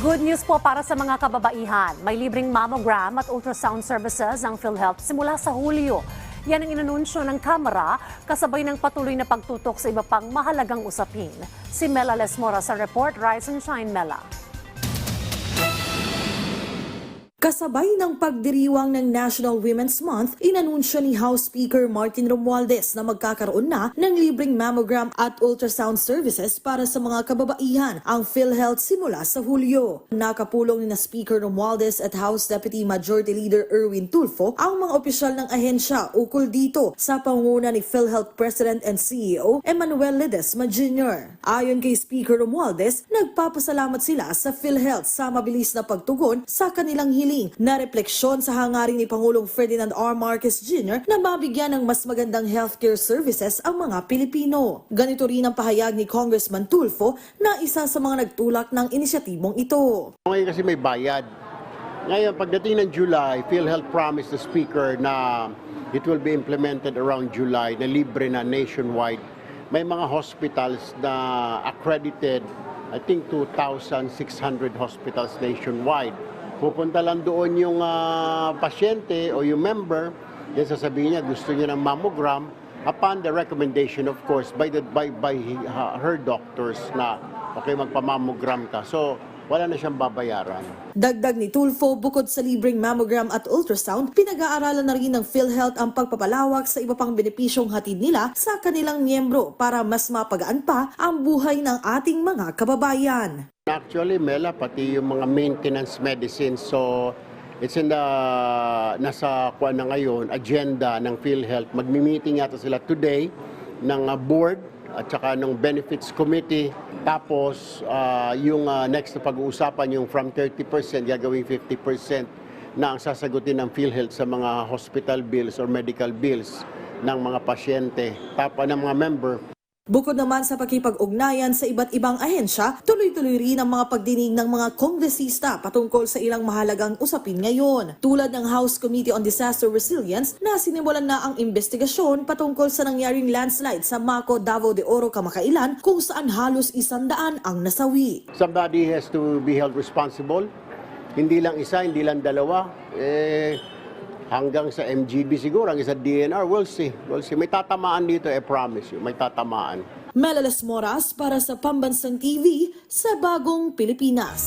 Good news po para sa mga kababaihan. May libreng mammogram at ultrasound services ang PhilHealth simula sa Hulyo. Yan ang inanunsyo ng Kamara kasabay ng patuloy na pagtutok sa iba pang mahalagang usapin. Si Mela Lesmora sa report, Rise and Shine Mela. Kasabay ng pagdiriwang ng National Women's Month, inanunsyo ni House Speaker Martin Romualdez na magkakaroon na ng libreng mammogram at ultrasound services para sa mga kababaihan ang PhilHealth simula sa Hulyo. Nakapulong ni na Speaker Romualdez at House Deputy Majority Leader Erwin Tulfo ang mga opisyal ng ahensya ukol dito sa panguna ni PhilHealth President and CEO Emmanuel Ledesma Jr. Ayon kay Speaker Romualdez, nagpapasalamat sila sa PhilHealth sa mabilis na pagtugon sa kanilang hiling na refleksyon sa hangarin ni Pangulong Ferdinand R. Marcos Jr. na mabigyan ng mas magandang healthcare services ang mga Pilipino. Ganito rin ang pahayag ni Congressman Tulfo na isa sa mga nagtulak ng inisyatibong ito. Ngayon kasi may bayad. Ngayon, pagdating ng July, PhilHealth promised the Speaker na it will be implemented around July na libre na nationwide. May mga hospitals na accredited, I think 2,600 hospitals nationwide. Pupunta lang doon yung ah, pasyente o yung member, yan sasabihin niya gusto niya ng mammogram upon the recommendation of course by the by by her doctors na okay magpamammogram ka. So wala na siyang babayaran. Dagdag ni Tulfo, bukod sa libreng mammogram at ultrasound, pinag-aaralan na rin ng PhilHealth ang pagpapalawak sa iba pang benepisyong hatid nila sa kanilang miyembro para mas mapagaan pa ang buhay ng ating mga kababayan. Actually, Mela, pati yung mga maintenance medicine. So, it's in the, nasa kuan na ngayon, agenda ng PhilHealth. Magmi-meeting yata sila today ng uh, board at saka ng benefits committee. Tapos, ah, yung ah, next na pag-uusapan, yung from 30% gagawing 50% na ang sasagutin ng PhilHealth sa mga hospital bills or medical bills ng mga pasyente. Tapos ng mga member, Bukod naman sa pakipag-ugnayan sa iba't ibang ahensya, tuloy-tuloy rin ang mga pagdinig ng mga kongresista patungkol sa ilang mahalagang usapin ngayon. Tulad ng House Committee on Disaster Resilience na sinimulan na ang investigasyon patungkol sa nangyaring landslide sa Mako, Davao de Oro kamakailan kung saan halos isandaan ang nasawi. somebody has to be held responsible. Hindi lang isa, hindi lang dalawa. Eh, hanggang sa MGB siguro, hanggang sa DNR, we'll see. We'll see. May tatamaan dito, I promise you. May tatamaan. Melalas Moras para sa Pambansang TV sa Bagong Pilipinas.